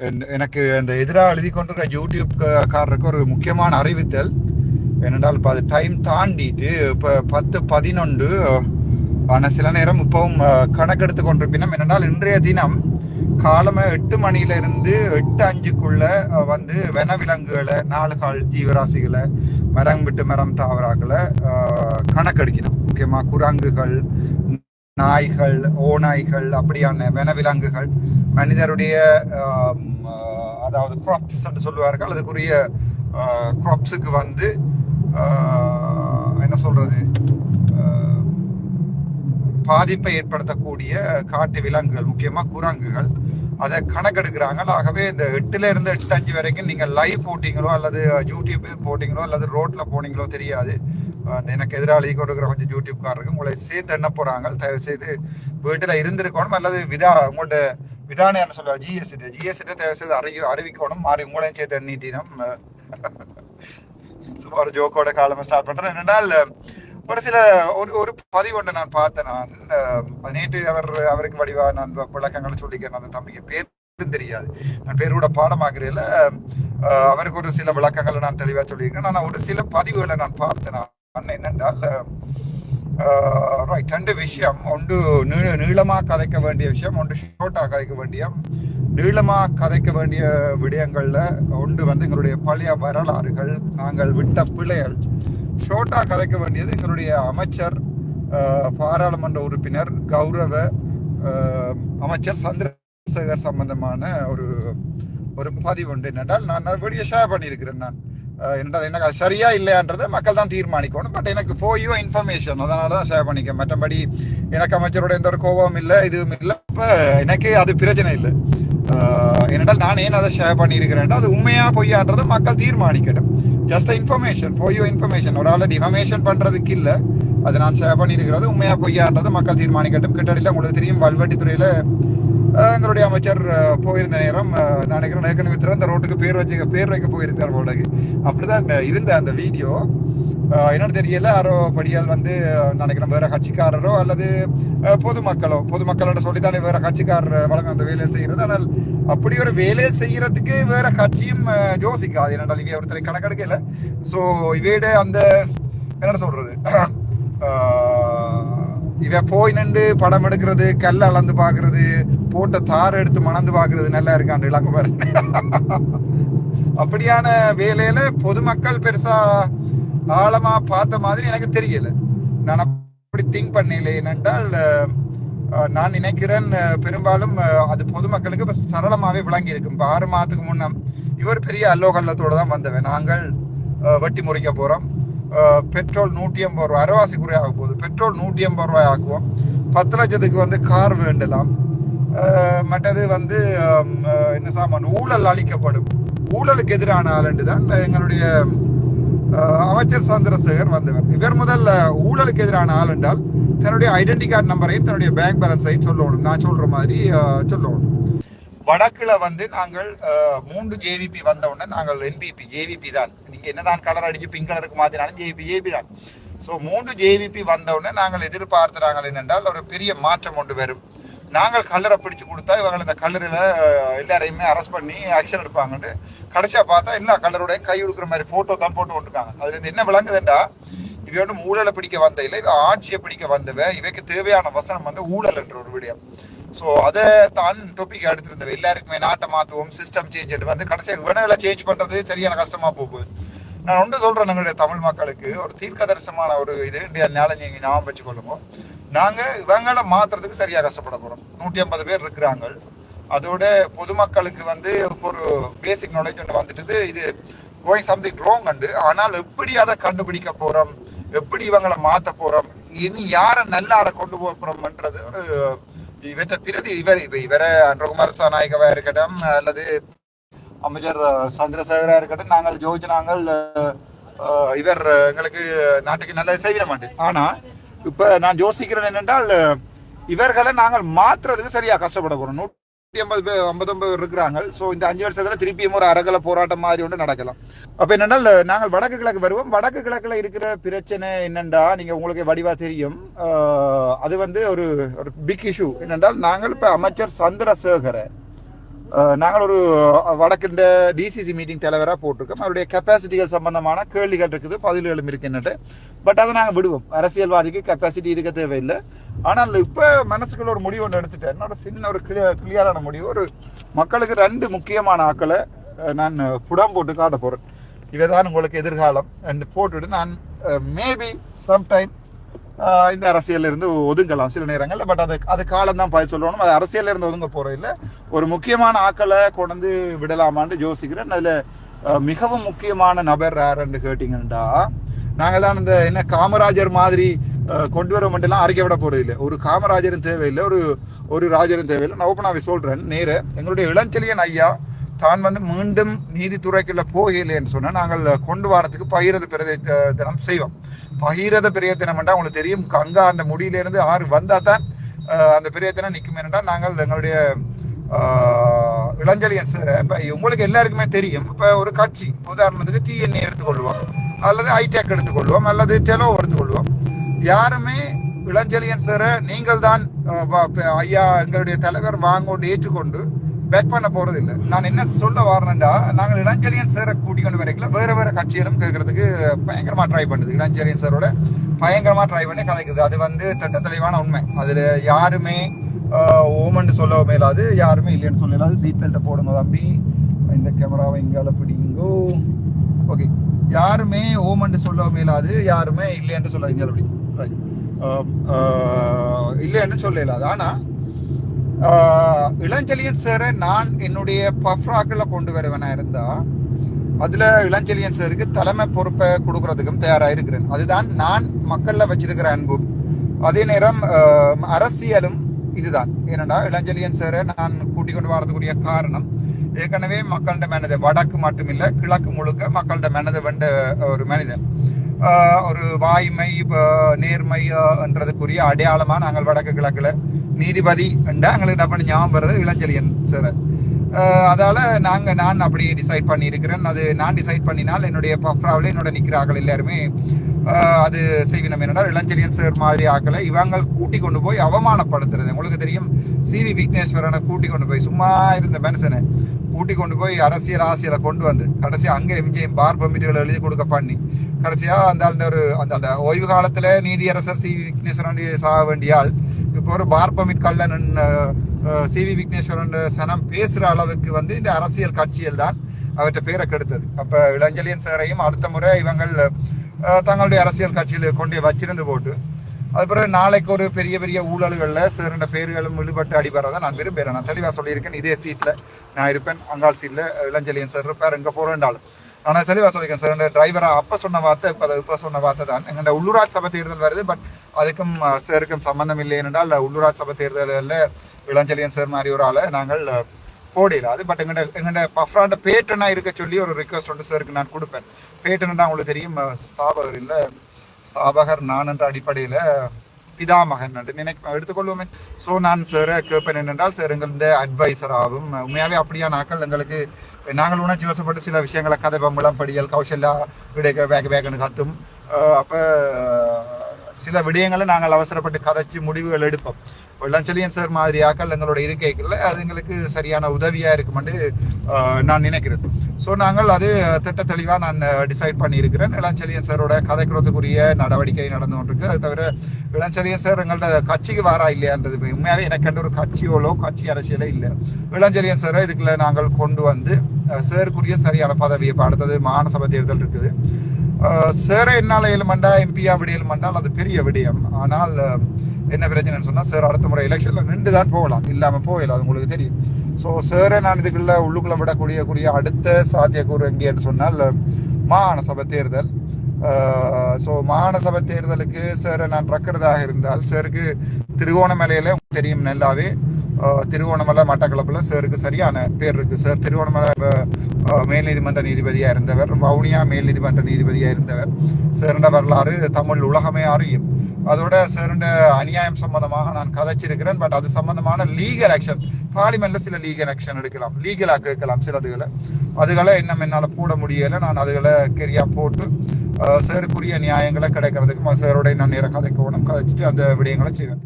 என்- எனக்கு அந்த எதிராக எழுதி கொண்டிருக்கிற யூடியூப் காரருக்கு ஒரு முக்கியமான அறிவித்தல் என்னென்றால் இப்போ அது டைம் தாண்டிட்டு இப்போ பத்து பதினொன்று ஆனால் சில நேரம் இப்போவும் கணக்கெடுத்து கொண்டிருப்பினம். என்னென்றால் இன்றைய தினம் காலமே எட்டு மணியிலிருந்து எட்டு அஞ்சுக்குள்ளே வந்து வனவிலங்குகளை நாலு கால் ஜீவராசிகளை மரம் விட்டு மரம் தாவராக்களை கணக்கெடுக்கணும் முக்கியமாக குரங்குகள் நாய்கள் ஓநாய்கள் அப்படியான வனவிலங்குகள் மனிதருடைய அதாவது crops என்று சொல்லுவார்கள். அதுக்குரிய க்ராப்ஸுக்கு வந்து என்ன சொல்றது பாதிப்பை ஏற்படுத்தக்கூடிய காட்டு விலங்குகள் முக்கியமாக குரங்குகள். அதை கணக்கெடுக்கிறாங்க ஆகவே இந்த எட்டுல இருந்து எட்டு அஞ்சு வரைக்கும் நீங்க லைவ் போட்டீங்களோ அல்லது யூடியூப் போட்டீங்களோ அல்லது ரோட்ல போனீங்களோ தெரியாது. எனக்கு எதிராளி கொடுக்குற கொஞ்சம் யூடியூப்காரருக்கு உங்களை சேர்த்து என்ன போறாங்க தயவு செய்து வீட்டுல இருந்திருக்கணும் அல்லது விதா உங்களோட விதானம் என்ன சொல்லுவா ஜிஎஸ்டி ஜிஎஸ்டி தயவு செய்து அறிவி அறிவிக்கணும். மாறி உங்களையும் சேர்த்து எண்ணிட்டினம். சும்மா ஒரு ஜோக்கோட காலமா ஸ்டார்ட் பண்றேன். என்னென்னால் ஒரு சில ஒரு ஒரு பதிவு ஒன்று நான் பார்த்தேன். நான் நேற்று அவர் அவருக்கு வடிவா நான் விளக்கங்களை சொல்லிக்கிறேன். அந்த தம்பிக்கு பேரும் தெரியாது. நான் பேரோட பாடமாக்குறையில அவருக்கு ஒரு சில விளக்கங்களை நான் தெளிவாக சொல்லியிருக்கேன். ஆனால் ஒரு சில பதிவுகளை நான் பார்த்தேன். நான் என்னென்றால் ரைட் ரெண்டு விஷயம். ஒன்று நீள நீளமாக கதைக்க வேண்டிய விஷயம். ஒன்று ஷோர்ட்டாக கதைக்க வேண்டிய நீளமாக கதைக்க வேண்டிய விடயங்களில் ஒன்று வந்து எங்களுடைய பழைய வரலாறுகள். நாங்கள் விட்ட பிள்ளைகள் ஷோர்ட்டாக கதைக்க வேண்டியது எங்களுடைய அமைச்சர் பாராளுமன்ற உறுப்பினர் கௌரவ அமைச்சர் சந்திரசேகர் சம்பந்தமான ஒரு ஒரு பதிவு உண்டு. என்னென்றால் நான் வீடியோ ஷேர் பண்ணியிருக்கிறேன் நான். என்றால் எனக்கு அது சரியா இல்லையான்றதை மக்கள் தான் தீர்மானிக்கணும். பட் எனக்கு ஃபோர் யூ இன்ஃபர்மேஷன் அதனால தான் ஷேர் பண்ணிக்க மற்றபடி எனக்கு அமைச்சரோட எந்த ஒரு கோபமும் இல்லை இதுவும் இல்லை. இப்போ எனக்கு அது பிரச்சனை இல்லை. அஹ், நான் ஏன் அதை ஷேர் பண்ணியிருக்கிறேன் அது உண்மையா பொய்யான்றது மக்கள் தீர்மானிக்கட்டும். Just information for you information ஒரு ஆளை டிஃபர்மேஷன் பண்றதுக்கு இல்லை. அது நான் ஷேர் பண்ணியிருக்கிறது உண்மையா பொய்யான்றது மக்கள் தீர்மானிக்கட்டும். கிட்டடியில் உங்களுக்கு தெரியும் வல்வெட்டித்துறையில் எங்களுடைய அமைச்சர் போயிருந்த நேரம் நான் நினைக்கிறேன் ஏற்கனவே திறந்த ரோட்டுக்கு பேர் வச்சு பேர் வைக்க போயிருக்கார் போலக்கு அப்படிதான் இந்த- இருந்த அந்த வீடியோ. என்னென்னு என்னன்னு தெரியல யாரோ படியால் வந்து நினைக்கிறேன் வேற கட்சிக்காரரோ அல்லது பொதுமக்களோ பொதுமக்களோட சொல்லித்தானே வேற கட்சிக்காரர் வழங்க அந்த வேலையை செய்கிறது ஆனால் அப்படி ஒரு வேலையை செய்யறதுக்கு வேற கட்சியும் அஹ், யோசிக்காது. என்னென்றால் இவைய ஒருத்தரை கணக்கெடுக்கல. ஸோ இவையோட அந்த என்ன சொல்றது? இவ போய் நின்று படம் எடுக்கிறது கல் அளந்து பார்க்கறது போட்ட தார் எடுத்து மணந்து பார்க்குறது நல்லா இருக்காண்டு இலக்கு அப்படியான வேலையில பொதுமக்கள் பெருசா ஆழமா பார்த்த மாதிரி எனக்கு தெரியல. நான் அப்படி திங்க் பண்ணல ஏனென்றால் நான் நினைக்கிறேன் பெரும்பாலும் அது பொதுமக்களுக்கு இப்போ சரளமாகவே விளங்கி இருக்கும். இப்போ ஆறு மாதத்துக்கு முன்னே இவர் பெரிய அல்லோகல்லத்தோடு தான் வந்தவன். நாங்கள் வட்டி வெட்டி முறிக்க போகிறோம் பெட்ரோல் நூற்றி ஐம்பது ரூபாய் அரைவாசி குறையாக போகுது. பெட்ரோல் நூற்றி ஐம்பது ரூபாய் ஆக்குவோம். பத்து லட்சத்துக்கு வந்து கார் வேண்டலாம். மற்றது வந்து என்ன சாமான் ஊழல் அளிக்கப்படும் ஊழலுக்கு எதிரான ஆளுண்டு தான் எங்களுடைய அமைச்சர் சந்திரசேகர் வந்தவர். இவர் முதல்ல ஊழலுக்கு எதிரான ஆள் என்றால் தன்னுடைய ஐடென்டி கார்டு நம்பரையும் தன்னுடைய பேங்க் பேலன்ஸையும் சொல்லணும். நான் சொல்ற மாதிரி சொல்லணும். வடக்குல வந்து நாங்கள் மூன்று ஜேவிபி வந்த உடனே நாங்கள் என்பிபி ஜேவிபி தான். நீங்க என்னதான் கலர் அடிச்சு பிங்க் கலருக்கு மாத்தினாலும் ஜேவிபி ஜேபி தான். ஸோ மூன்று ஜேவிபி வந்த உடனே நாங்கள் எதிர்பார்த்துறாங்க என்னென்றால் ஒரு பெரிய மாற்றம் ஒன்று வரும். நாங்கள் கல்லரை பிடிச்சு கொடுத்தா இவங்க இந்த கல்லறையில் எல்லாரையுமே அரெஸ்ட் பண்ணி ஆக்ஷன் எடுப்பாங்கன்னு கடைசியாக பார்த்தா எல்லா கல்லருடையும் கை கொடுக்குற மாதிரி ஃபோட்டோ தான் போட்டு விட்டுருக்காங்க அதுலேருந்து என்ன விளங்குதுண்டா இவ வந்து ஊழலை பிடிக்க வந்த இல்லை இவன் ஆட்சியை பிடிக்க வந்தவ இவைக்கு தேவையான வசனம் வந்து ஊழல் என்ற ஒரு விடயம் ஸோ அதை தான் டாபிக் எடுத்திருந்தவ எல்லாருக்குமே நாட்டை மாற்றுவோம் சிஸ்டம் சேஞ்ச் வந்து கடைசியாக இவனைகளை சேஞ்ச் பண்ணுறது சரியான கஷ்டமாக போகுது. நான் ஒன்று சொல்கிறேன் எங்களுடைய தமிழ் மக்களுக்கு. ஒரு தீர்க்கதரிசனமான ஒரு இது இந்தியா நாளை நீங்க ஞாபகம் வச்சுக்கொள்ளுங்க. நாங்கள் இவங்களை மாற்றுறதுக்கு சரியாக கஷ்டப்பட போகிறோம் நூற்றி ஐம்பது பேர் இருக்கிறாங்க. அதோட பொதுமக்களுக்கு வந்து ஒரு பேசிக் நாலேஜ் ஒன்று வந்துட்டு இது கோயிங் சம்திங் ரோங் அண்டு ஆனால் எப்படி அதை கண்டுபிடிக்க போகிறோம் எப்படி இவங்களை மாற்ற போகிறோம் இனி யாரை நல்லார கொண்டு போகிறோம்ன்றது ஒரு இவற்றை பிரதி இவர் இப்ப இவரை அன்றகுமார் சாநாயகவாக இருக்கட்டும் அல்லது அமைச்சர் சந்திரசேகரா இருக்கட்டும் நாங்கள் ஜோதிச்சு நாங்கள் இவர் எங்களுக்கு நாட்டுக்கு நல்லது செய்விட மாட்டேன் ஆனா இப்ப நான் யோசிக்கிறேன் என்னென்றால் இவர்களை நாங்கள் மாத்துறதுக்கு சரியா கஷ்டப்பட போறோம். நூற்றி ஐம்பது பேர் ஐம்பத்தொன்பது பேர் இருக்கிறாங்க. ஸோ இந்த அஞ்சு வருஷத்துல திருப்பியும் ஒரு அரகல போராட்டம் மாதிரி ஒன்று நடக்கலாம். அப்ப என்னென்னால் நாங்கள் வடக்கு கிழக்கு வருவோம். வடக்கு கிழக்குல இருக்கிற பிரச்சனை என்னென்றா நீங்க உங்களுக்கு வடிவா தெரியும். அது வந்து ஒரு ஒரு பிக் இஷ்யூ என்னென்றால் நாங்கள் இப்ப அமைச்சர் சந்திரசேகரை நாங்கள் ஒரு வடக்கின்ற டிசிசி மீட்டிங் தலைவராக போட்டிருக்கோம். அவருடைய கெப்பாசிட்டிகள் சம்பந்தமான கேள்விகள் இருக்குது பதில்களும் இருக்குன்னுட்டு பட் அதை நாங்கள் விடுவோம். அரசியல்வாதிக்கு கெப்பாசிட்டி இருக்க தேவையில்லை. ஆனால் இப்போ மனசுக்குள்ள ஒரு முடிவு ஒன்று எடுத்துட்டேன். என்னோட சின்ன ஒரு கிளியர் கிளியரான முடிவு. ஒரு மக்களுக்கு ரெண்டு முக்கியமான ஆக்களை நான் புடம் போட்டு காட்ட போகிறேன் இவைதான் உங்களுக்கு எதிர்காலம். அண்ட் போட்டுட்டு நான் மேபி சம்டைம் இந்த அரசியலில் இருந்து ஒதுங்கலாம் சில நேரங்களில். பட் அது அது காலம் தான் பதில் சொல்லணும். அது அரசியலில் இருந்து ஒதுங்க போறது ஒரு முக்கியமான ஆக்களை கொண்டு விடலாமான்னு யோசிக்கிறேன். அதில் மிகவும் முக்கியமான நபர் யாருன்னு கேட்டிங்கன்னா நாங்கள் தான் இந்த என்ன காமராஜர் மாதிரி கொண்டு வர மட்டும்லாம் அறிக்கை விட போகிறதில்லை இல்லை. ஒரு காமராஜரும் தேவையில்லை. ஒரு ஒரு ராஜரும் தேவையில்லை. நான் ஓப்பனாகவே சொல்கிறேன் நேர எங்களுடைய இளஞ்செழியன் ஐயா தான் வந்து மீண்டும் நீதித்துறைக்குள்ள போகலை என்று நாங்கள் கொண்டு வாரத்துக்கு பகிரத பிரதை தினம் செய்வோம். பகிரத பெரிய தினம் என்றால் உங்களுக்கு தெரியும் கங்கா அந்த முடியிலிருந்து ஆறு வந்தால் தான் அந்த பெரிய தினம் நிற்கும் என்றால் நாங்கள் எங்களுடைய இளஞ்சலியன் சார் இப்போ உங்களுக்கு எல்லாருக்குமே தெரியும் இப்போ ஒரு கட்சி உதாரணத்துக்கு டிஎன்ஏ எடுத்துக்கொள்வோம் அல்லது ஐடெக் எடுத்துக்கொள்வோம் அல்லது டெலோ எடுத்துக்கொள்வோம். யாருமே இளஞ்சலியன் சாரை நீங்கள் தான் ஐயா எங்களுடைய தலைவர் வாங்கோண்டு ஏற்றுக்கொண்டு பேக் பண்ண போறது இல்லை நான் என்ன சொல்ல வரேன்டா நாங்கள் இளஞ்செழியன் சேரை கூட்டி கொண்டு வரைக்கல வேற வேற கட்சியிலும் கேட்கறதுக்கு பயங்கரமா ட்ரை பண்ணுது. இளஞ்செழியன் சாரோட பயங்கரமா ட்ரை பண்ணி கதைக்குது. அது வந்து திட்ட தெளிவான உண்மை. அதுல யாருமே ஆஹ், ஓமன்னு சொல்ல மேலாது யாருமே இல்லைன்னு சொல்லலாது சீட் பெல்ட்டை போடுங்க தம்பி. இந்த கேமராவை இங்கால பிடிங்கோ. ஓகே யாருமே ஓமன்னு சொல்ல மேலாது யாருமே இல்லைன்னு சொல்ல இங்கால பிடிக்கும் இல்லைன்னு சொல்ல இயலாது. ஆனா இளஞ்செழியன் சாரை நான் என்னுடைய பஃப்ராக்கில் கொண்டு வருவனா இருந்தால் அதில் இளஞ்செழியன் சாருக்கு தலைமை பொறுப்பை கொடுக்கறதுக்கும் தயாராக இருக்கிறேன் அதுதான் நான் மக்களில் வச்சிருக்கிற அன்பும் அதே நேரம் அரசியலும் இதுதான். ஏனென்றா இளஞ்செழியன் சாரை நான் கூட்டிக் கொண்டு வரதுக்குரிய காரணம் ஏற்கனவே மக்கள்கிட்ட மனதை வடக்கு மட்டுமில்லை கிழக்கு முழுக்க மக்கள்கிட்ட மனதை வென்ற ஒரு மனிதன். ஒரு வாய்மை இப்போ நேர்மை என்றதுக்குரிய அடையாளமாக நாங்கள் வடக்கு கிழக்கில் நீதிபதி என்றால் எங்களுக்கு என்ன ஞாபகம் வர்றது இளஞ்செழியன் சார் அதால் நாங்கள் நான் அப்படி டிசைட் பண்ணியிருக்கிறேன். அது நான் டிசைட் பண்ணினால் என்னுடைய பஃப்ராவில் என்னோட நிற்கிறார்கள் எல்லாருமே அது செய்வினம் என்னடா இளஞ்செழியன் சார் மாதிரி ஆக்களை இவங்கள் கூட்டி கொண்டு போய் அவமானப்படுத்துறது. உங்களுக்கு தெரியும் சிவி விக்னேஸ்வரனை கூட்டி கொண்டு போய் சும்மா இருந்த மனுஷனை கூட்டி கொண்டு போய் அரசியல் ஆசியலை கொண்டு வந்து கடைசியாக அங்கே எம்ஜிஎம் பார் பமிட்டுகளை எழுதி கொடுக்க பண்ணி கடைசியாக அந்த ஒரு அந்த ஓய்வு காலத்தில் நீதியரசர் சி வி விக்னேஸ்வரன் சாக வேண்டிய ஆள் ஒரு பார் பமிட் சி வி விக்னேஸ்வரன் சனம் பேசுகிற அளவுக்கு வந்து இந்த அரசியல் கட்சியில் தான் அவற்றை பேரை கெடுத்தது. அப்போ இளஞ்சலியன் சாரையும் அடுத்த முறை இவங்கள் தங்களுடைய அரசியல் கட்சியில் கொண்டு வச்சிருந்து போட்டு அதுக்கப்புறம் நாளைக்கு ஒரு பெரிய பெரிய ஊழல்களில் சிறந்த பேர்களும் விடுபட்டு அடிபடுறதை நான் விரும்புகிறேன். நான் தெளிவாக சொல்லியிருக்கேன். இதே சீட்டில் நான் இருப்பேன். அங்காள் சீட்டில் இளஞ்சலியன் சார் இருப்பார். எங்கே போகிறேன்டாலும் ஆனால் தெளிவாக சொல்லியிருக்கேன் சார் இந்த டிரைவராக அப்போ சொன்ன வார்த்தை இப்போ இப்போ சொன்ன வார்த்தை தான். எங்களோட உள்ளூராட்சி சபை தேர்தல் வருது பட் அதுக்கும் சேருக்கும் சம்பந்தம் இல்லை என்றால் உள்ளூராட்சி சபை தேர்தலில் இளஞ்செழியன் சார் மாதிரி ஒரு ஆளை நாங்கள் அஹ், அது பட் எங்கள்கிட்ட எங்கள்ட பஃப்ராண்ட பேட்டனாக இருக்க சொல்லி ஒரு ரிக்வஸ்ட் வந்து சாருக்கு நான் கொடுப்பேன். பேட்டனா உங்களுக்கு தெரியும் ஸ்தாபகர் இல்லை. ஸ்தாபகர் நான் என்ற அடிப்படையில் பிதாமகன் என்று நினைக்க எடுத்துக்கொள்வோமே ஸோ நான் சார் கேட்பேன் என்னென்றால் சார் எங்களுடைய அட்வைசராகவும் உண்மையாகவே அப்படியா நாக்கள் எங்களுக்கு நாங்கள் உணர்ச்சி வசப்பட்டு சில விஷயங்களை கதை பம்பளம் படியல் கௌசல்யா விடைக்க வேக வேகன்னு கத்தும் அப்போ சில விடயங்களை நாங்கள் அவசரப்பட்டு கதைச்சு முடிவுகள் எடுப்போம். வெள்ளஞ்செழியன் சார் மாதிரியாக்கள் எங்களோட இருக்கைகளில் அது எங்களுக்கு சரியான உதவியாக இருக்குமென்று நான் நினைக்கிறேன். ஸோ நாங்கள் அது திட்ட தெளிவாக நான் டிசைட் பண்ணியிருக்கிறேன். இளஞ்செலியன் சாரோட கதைக்கிறதுக்குரிய நடவடிக்கை நடந்து கொண்டிருக்கு. அது தவிர இளஞ்செலியன் சார் எங்கள்ட்ட கட்சிக்கு வாரா இல்லையான்றது உண்மையாகவே எனக்கு ஒரு கட்சியோலோ கட்சி அரசியலே இல்லை. இளஞ்செலியன் சாரை இதுக்குள்ள நாங்கள் கொண்டு வந்து சேருக்குரிய சரியான பதவியை இப்போ அடுத்தது மாகாண சபை தேர்தல் இருக்குது. சேர என்னால் ஏழுமண்டா எம்பியா விட ஏழுமண்டால் அது பெரிய விடயம். ஆனால் என்ன பிரச்சனைன்னு சொன்னால் சார் அடுத்த முறை எலெக்ஷனில் நின்று தான் போகலாம். இல்லாமல் போகல அது உங்களுக்கு தெரியும். ஸோ சேரை நான் இதுக்குள்ள உள்ளுக்குள்ள விடக்கூடிய கூடிய அடுத்த சாத்தியக்கூறு எங்கேன்னு சொன்னால் மாகாண சபை தேர்தல். ஸோ மாகாண சபை தேர்தலுக்கு சாரை நான் ரக்கிறதாக இருந்தால் சேருக்கு திருகோணமலையில் தெரியும் நல்லாவே. திருவோணமலை மட்டக்களப்பில் சாருக்கு சரியான பேர் இருக்குது சார் திருவோணமலை மேல் நீதிமன்ற நீதிபதியாக இருந்தவர் வவுனியா மேல் நீதிமன்ற நீதிபதியாக இருந்தவர். சேர்ந்த வரலாறு தமிழ் உலகமே அறியும். அதோட சேர்ந்த அநியாயம் சம்பந்தமாக நான் கதைச்சிருக்கிறேன். பட் அது சம்பந்தமான லீகல் ஆக்ஷன் பார்லிமெண்ட்ல சில லீகல் ஆக்ஷன் எடுக்கலாம். லீகலாக கேட்கலாம் சிலதுகளை அதுகளை இன்னும் என்னால் போட முடியலை. நான் அதுகளை கெரியா போட்டு சேருக்குரிய நியாயங்களை கிடைக்கிறதுக்கு சாரோடைய நான் நேரம் கதைக்கணும் கதைச்சிட்டு அந்த விடயங்களை செய்வேன்.